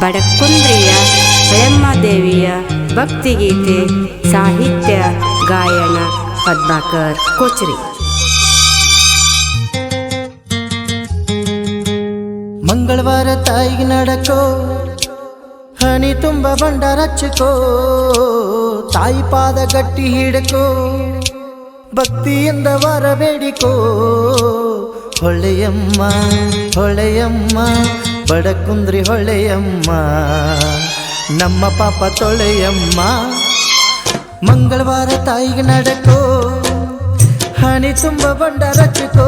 ಬಡಕುಂದ್ರಿಯ ದೇವಿಯ ಭಕ್ತಿಗೀತೆ ಸಾಹಿತ್ಯ ಗಾಯನ ಪದ್ಮಾಕರ್ ಕೋಚರಿ ಮಂಗಳವಾರ ತಾಯಿಗೆ ನಡಕೋ ಹನಿ ತುಂಬ ಬಂಡಾರ ಹಚ್ಚಕೋ ತಾಯಿ ಪಾದ ಗಟ್ಟಿ ಹಿಡಕೋ ಭಕ್ತಿಯಿಂದ ವರ ಬೇಡಿಕೋ ಹೊಳೆಯಮ್ಮ ಹೊಳೆಯಮ್ಮ ಬಡಕುಂದ್ರಿ ಹೊಳೆಯಮ್ಮ, ನಮ್ಮ ಪಾಪ ತೊಳೆಯಮ್ಮ. ಮಂಗಳವಾರ ತಾಯಿಗೆ ನಡಕೋ ಹನಿ ತುಂಬ ಬಂಡ ರಚಕೋ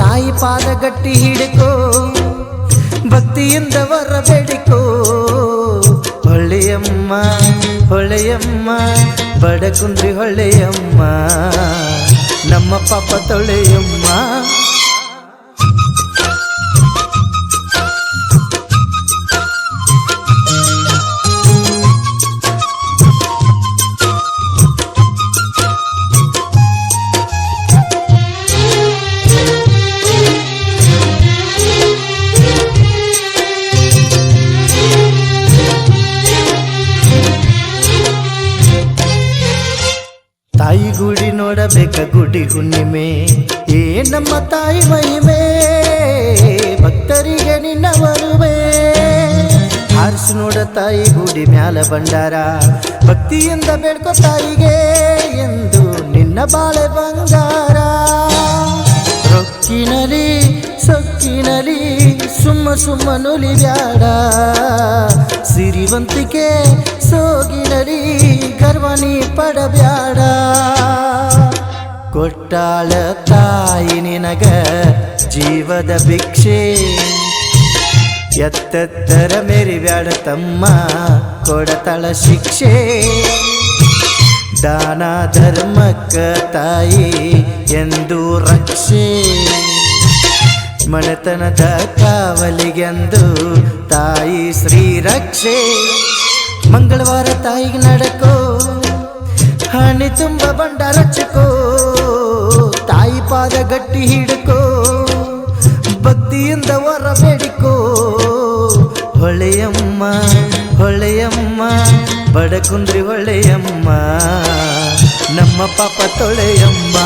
ತಾಯಿ ಪಾದ ಗಟ್ಟಿ ಹಿಡಕೋ, ಭಕ್ತಿಯಿಂದ ವರ ಬೇಡಿಕೋ. ಹೊಳೆಯಮ್ಮ ಹೊಳೆಯಮ್ಮ, ಬಡಕುಂದ್ರಿ ಹೊಳೆಯಮ್ಮ, ನಮ್ಮ ಪಾಪ ತೊಳೆಯಮ್ಮ. ನೋಡಬೇಕ ಗುಡಿ ಹುಣ್ಣಿಮೆ. ಏ ನಮ್ಮ ತಾಯಿ ಮಹಿಮೆ, ಭಕ್ತರಿಗೆ ನಿನ್ನ ಹಾರಿಸಿ ನೋಡ ತಾಯಿ ಗುಡಿ ಮ್ಯಾಲ ಬಂಡಾರ ಭಕ್ತಿಯಿಂದ ಬೇಡ್ಕೊ ತಾಯಿಗೆ ಎಂದು ನಿನ್ನ ಬಾಳೆ ಬಂಗಾರ. ರೊಕ್ಕಿನಲಿ, ಸೊಕ್ಕಿನಲಿ, ಸುಮ್ಮ ಸುಮ್ಮ ಬ್ಯಾಡ. ಸಿರಿವಂತಿಕೆ ಸೋಗಿನಲಿ ಗರ್ವನಿ ಪಡಬ್ಯಾಡ. ಕೊಟ್ಟಾಳ ತಾಯಿ ನಿನಗ ಜೀವದ ಭಿಕ್ಷೆ. ಎತ್ತೆತ್ತರ ಮೇರಿ ವ್ಯಾಡ ತಮ್ಮ ಕೊಡತಳ ಶಿಕ್ಷೆ. ದಾನ ಧರ್ಮಕ್ಕ ತಾಯಿ ಎಂದು ರಕ್ಷೆ. ಮನೆತನದ ಕಾವಲಿಗೆಂದು ತಾಯಿ ಶ್ರೀ ರಕ್ಷೆ. ಮಂಗಳವಾರ ತಾಯಿಗೆ ನಡಕೋ. ಹಣಿ ತುಂಬ ಬಂಡಾರ ಹಚ್ಚಕೋ ತಾಯಿ ಪಾದ ಗಟ್ಟಿ ಹಿಡ್ಕೋ ಭಕ್ತಿಯಿಂದ ವರ ಬೇಡಿಕೋ ಹೊಳೆಯಮ್ಮ ಹೊಳೆಯಮ್ಮ ಬಡಕುಂದ್ರಿ ಹೊಳೆಯಮ್ಮ ನಮ್ಮ ಪಾಪ ತೊಳೆಯಮ್ಮ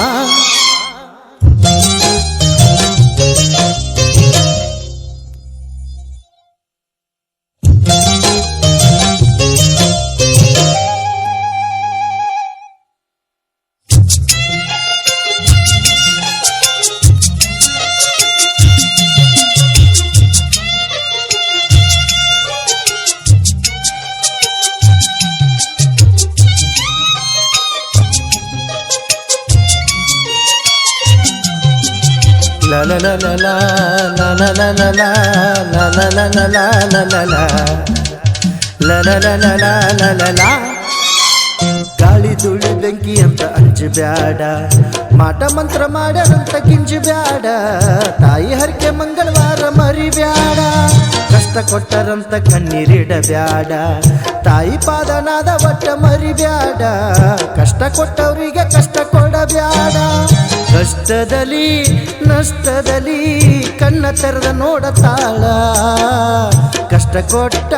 ಗಾಳಿ ಧೂಳಿ ಬೆಂಕಿ ಅಂತ ಅಂಜು ಬ್ಯಾಡ ಮಾಟ ಮಂತ್ರ ಮಾಡ್ಯಾರಂತ ಕಿಂಜು ಬ್ಯಾಡ ತಾಯಿ ಹರಕೆ ಮಂಗಳವಾರ ಮರಿ ಬ್ಯಾಡ ಕಷ್ಟ ಕೊಟ್ಟರಂತ ಕಣ್ಣೀರಿಡಬ್ಯಾಡ. ತಾಯಿ ಪಾದನಾದ ಒಟ್ಟ ಮರಿಬ್ಯಾಡ. ಕಷ್ಟ ಕೊಟ್ಟವರಿಗೆ ಕಷ್ಟ ಕೊಡಬ್ಯಾಡ. ಕಷ್ಟದಲ್ಲಿ, ನಷ್ಟದಲ್ಲಿ ಕಣ್ಣ ತೆರೆದ ನೋಡತಾಳ ಕಷ್ಟ ಕೊಟ್ಟ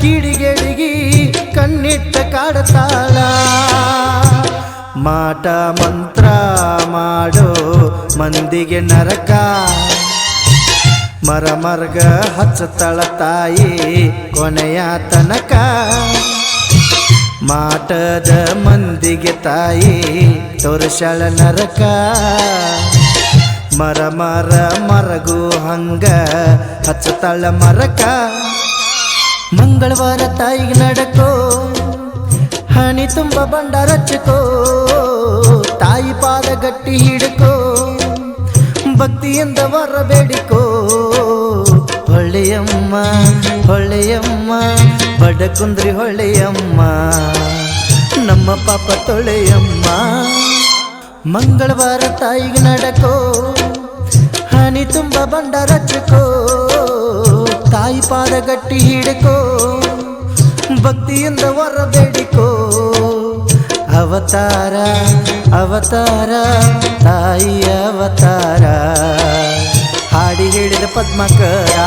ಕಿಡಿಗೆಡಿಗಿ ಕಣ್ಣಿಟ್ಟ ಕಾಡತಾಳ ಮಾಟ ಮಂತ್ರ ಮಾಡೋ, ಮಂದಿಗೆ ನರಕ. ಮರ ಮರ್ಗ ಹಚ್ಚತಳ ತಾಯಿ ಕೊನೆಯ ತನಕ ಮಾಟದ ಮಂದಿಗೆ ತಾಯಿ ತೋರಿಸಳ ನರಕ ಮರ ಮರ ಮರಗು ಹಂಗ ಹಚ್ಚತಳ ಮರಕ ಮಂಗಳವಾರ ತಾಯಿಗೆ ನಡಕೋ ಹಣಿ ತುಂಬ ಬಂಡಾರ ಹಚ್ಚಕೋ ತಾಯಿ ಪಾದ ಗಟ್ಟಿ ಹಿಡ್ಕೋ ಭಕ್ತಿಯಿಂದ ವರ ಬೇಡಿಕೋ ಹೊಳೆಯಮ್ಮ ಹೊಳೆಯಮ್ಮ ಬಡಕುಂದ್ರಿ ಹೊಳೆಯಮ್ಮ ನಮ್ಮ ಪಾಪ ತೊಳೆಯಮ್ಮ. ಮಂಗಳವಾರ ತಾಯಿಗೆ ನಡಕೋ, ಹನಿ ತುಂಬ ಬಂಡ ರಚಕೋ ತಾಯಿ ಪಾದ ಗಟ್ಟಿ ಹಿಡಕೋ, ಭಕ್ತಿಯಿಂದ ವರ ಬೇಡಿಕೋ. ಅವತಾರ ಅವತಾರ, ತಾಯಿ ಅವತಾರ, ಹಾಡಿ ಹೇಳಿದ ಪದ್ಮಕರ.